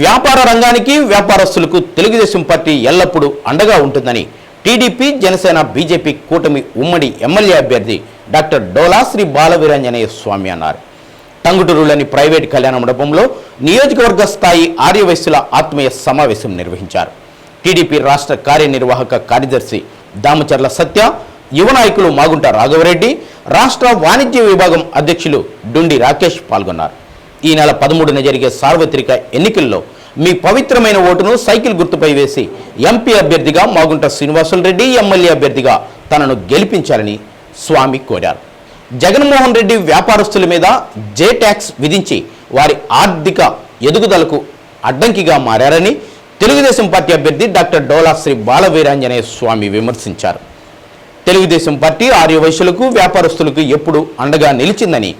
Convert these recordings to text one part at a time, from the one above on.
వ్యాపార రంగానికి వ్యాపారస్తులకు తెలుగుదేశం పార్టీ ఎల్లప్పుడూ అండగా ఉంటుందని టీడీపీ జనసేన బీజేపీ కూటమి ఉమ్మడి ఎమ్మెల్యే అభ్యర్థి డాక్టర్ డోలా శ్రీ బాలవీరంజనేయ స్వామి అన్నారు. టంగుటూరులోని ప్రైవేట్ కళ్యాణ మండపంలో నియోజకవర్గ స్థాయి ఆర్యవైశ్యుల ఆత్మీయ సమావేశం నిర్వహించారు. టీడీపీ రాష్ట్ర కార్యనిర్వాహక కార్యదర్శి దామచర్ల సత్య యువ నాయకులు మాగుంట రాఘవరెడ్డి రాష్ట్ర వాణిజ్య విభాగం అధ్యక్షులు డుండి రాకేష్ పాల్గొన్నారు. ఈ నెల పదమూడున జరిగే సార్వత్రిక ఎన్నికల్లో మీ పవిత్రమైన ఓటును సైకిల్ గుర్తుపై వేసి ఎంపీ అభ్యర్థిగా మాగుంట శ్రీనివాసులు రెడ్డి ఎమ్మెల్యే అభ్యర్థిగా తనను గెలిపించాలని స్వామి కోరారు. జగన్మోహన్ రెడ్డి వ్యాపారస్తుల మీద జే ట్యాక్స్ విధించి వారి ఆర్థిక ఎదుగుదలకు అడ్డంకిగా మారారని తెలుగుదేశం పార్టీ అభ్యర్థి డాక్టర్ డోలా శ్రీ బాలవీరాంజనేయ స్వామి విమర్శించారు. తెలుగుదేశం పార్టీ ఆర్యవైశ్యులకు వ్యాపారస్తులకు ఎప్పుడు అండగా నిలిచిందని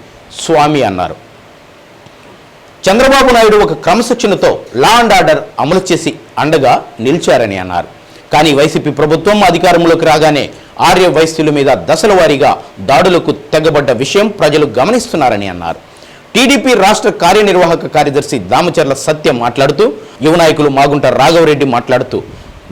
స్వామి అన్నారు. చంద్రబాబు నాయుడు ఒక క్రమశిక్షణతో లా అండ్ ఆర్డర్ అమలు చేసి అండగా నిలిచారని అన్నారు. కానీ వైసీపీ ప్రభుత్వం అధికారంలోకి రాగానే ఆర్య వైశ్యుల మీద దశల వారీగా దాడులకు తెగబడ్డ విషయం ప్రజలు గమనిస్తున్నారని అన్నారు. టీడీపీ రాష్ట్ర కార్యనిర్వాహక కార్యదర్శి దామచర్ల సత్యం మాట్లాడుతూ యువ నాయకులు మాగుంట రాఘవరెడ్డి మాట్లాడుతూ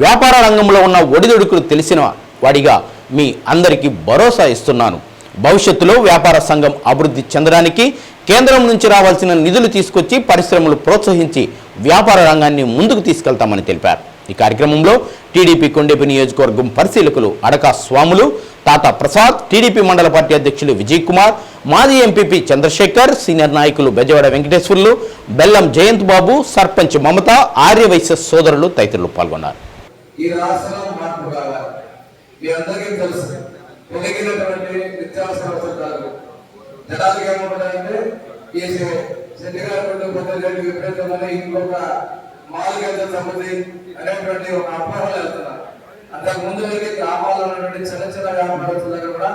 వ్యాపార రంగంలో ఉన్న ఒడిదొడుకులు తెలిసిన వాడిగా మీ అందరికీ భరోసా ఇస్తున్నాను. భవిష్యత్తులో వ్యాపార సంఘం అభివృద్ధి చెందడానికి కేంద్రం నుంచి రావాల్సిన నిధులు తీసుకొచ్చి పరిశ్రమలు ప్రోత్సహించి వ్యాపార రంగాన్ని ముందుకు తీసుకెళ్తామని తెలిపారు. ఈ కార్యక్రమంలో టీడీపీ కొండేపి నియోజకవర్గం పరిశీలకులు అడకా స్వాములు తాత ప్రసాద్ టీడీపీ మండల పార్టీ అధ్యక్షులు విజయ్ కుమార్ మాజీ ఎంపీపీ చంద్రశేఖర్ సీనియర్ నాయకులు బెజవాడ వెంకటేశ్వర్లు బెల్లం జయంత్ బాబు సర్పంచ్ మమత ఆర్యవైశ్య సోదరులు తదితరులు పాల్గొన్నారు. ఈ రాష్ట్రం మార్పు కావాలి. మీ అందరికీ తెలుసు. పెరిగినటువంటి నిత్యావసర అవసరాలు జనాలకి ఏమంటారంటే ఈ సెంటిగారు పొద్దున్న విపరీతమైన ఇంకొక మాలిక సంబంధి అనేటువంటి ఒక అపోహలు వెళ్తున్నారు అంతకు ముందు వరకు గ్రామాల్లో ఉన్నటువంటి చిన్న చిన్న వ్యాపారస్తుల దగ్గర కూడా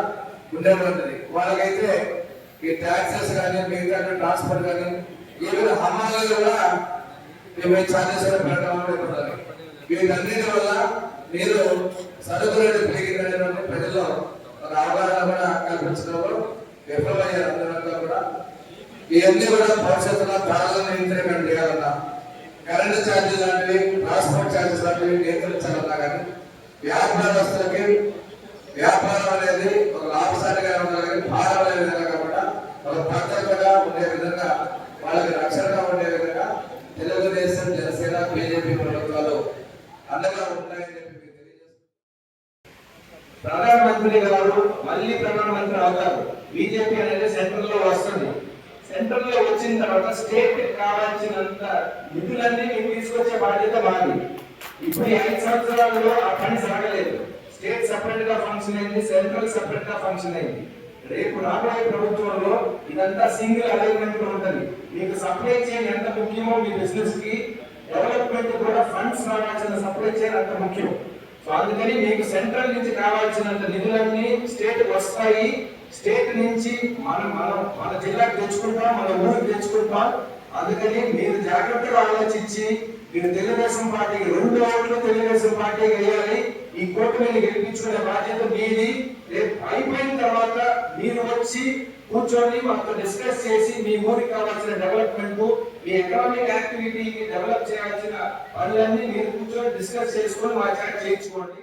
ఉండేటువంటిది. వాళ్ళకైతే ఈ ట్యాక్సెస్ కానీ మిగతా ట్రాన్స్పోర్ట్ కానీ ఈవెన్ హమ్మాలు కూడా మేము ఛార్జెస్ పెట్టడం వీటన్నిటి వల్ల మీరు సరుకులు పెరిగిందనేటువంటి ప్రజల్లో ఒక కూడా కల్పించడంలో విఫలమయ్యారు అందరంతా కూడా. ఇవన్నీ కూడా భవిష్యత్తులో ధరలను నియంత్రణ చేయాలన్నా కరెంట్ ఛార్జెస్ లాంటివి ట్రాన్స్పోర్ట్ ఛార్జెస్ లాంటివి నియంత్రించాలన్నా కానీ వ్యాపారస్తులకి వ్యాపారం అనేది ఒక లాభసాటిగా ఉండాలి కానీ భారం అనే విధంగా కాకుండా ఒక భద్రతగా ఉండే విధంగా వాళ్ళకి రక్షణగా ఉండే విధంగా తెలుగుదేశం జనసేన బీజేపీ ప్రభుత్వాలు అండగా ఉంటాయని చెప్పి ప్రధాన అసెంబ్లీ గారు మళ్ళీ ప్రధానమంత్రి అవుతారు. బీజేపీ అనేది సెంట్రల్లో వస్తుంది. సెంట్రల్లో వచ్చిన తర్వాత స్టేట్ కావాల్సినంత నిధులన్నీ మేము తీసుకొచ్చే బాధ్యత మాది. ఇప్పుడు ఐదు సంవత్సరాలలో ఆ పని సాగలేదు. స్టేట్ సపరేట్గా ఫంక్షన్ అయింది సెంట్రల్ సపరేట్గా ఫంక్షన్ అయింది. రేపు రాబోయే ప్రభుత్వంలో ఇదంతా సింగిల్ అలైన్మెంట్లో ఉంటుంది. మీకు సప్లై చైన్ ఎంత ముఖ్యమో మీ బిజినెస్కి డెవలప్మెంట్ కూడా ఫండ్స్ రావాల్సిన సప్లై చైన్ అంత ముఖ్యం. సో అందుకని మీకు సెంట్రల్ నుంచి కావాల్సినంత నిధులన్నీ స్టేట్ వస్తాయి. స్టేట్ నుంచి మనం మనం మన జిల్లాకు తెచ్చుకుంటాం మన ఊరికి తెచ్చుకుంటాం. అందుకని మీరు జాగ్రత్తగా ఆలోచించి మీరు తెలుగుదేశం పార్టీకి రెండు ఓట్లు తెలుగుదేశం పార్టీకి వేయాలి. ఈ కూటమిని గెలిపించుకునే బాధ్యత మీది. రేపు అయిపోయిన తర్వాత మీరు వచ్చి కూర్చొని వాళ్ళతో డిస్కస్ చేసి మీ ఊరికి కావాల్సిన డెవలప్మెంట్ మీ ఎకనామిక్ యాక్టివిటీని డెవలప్ చేయాల్సిన పనులన్నీ మీరు కూర్చొని డిస్కస్ చేసుకొని మా చేయించుకోండి.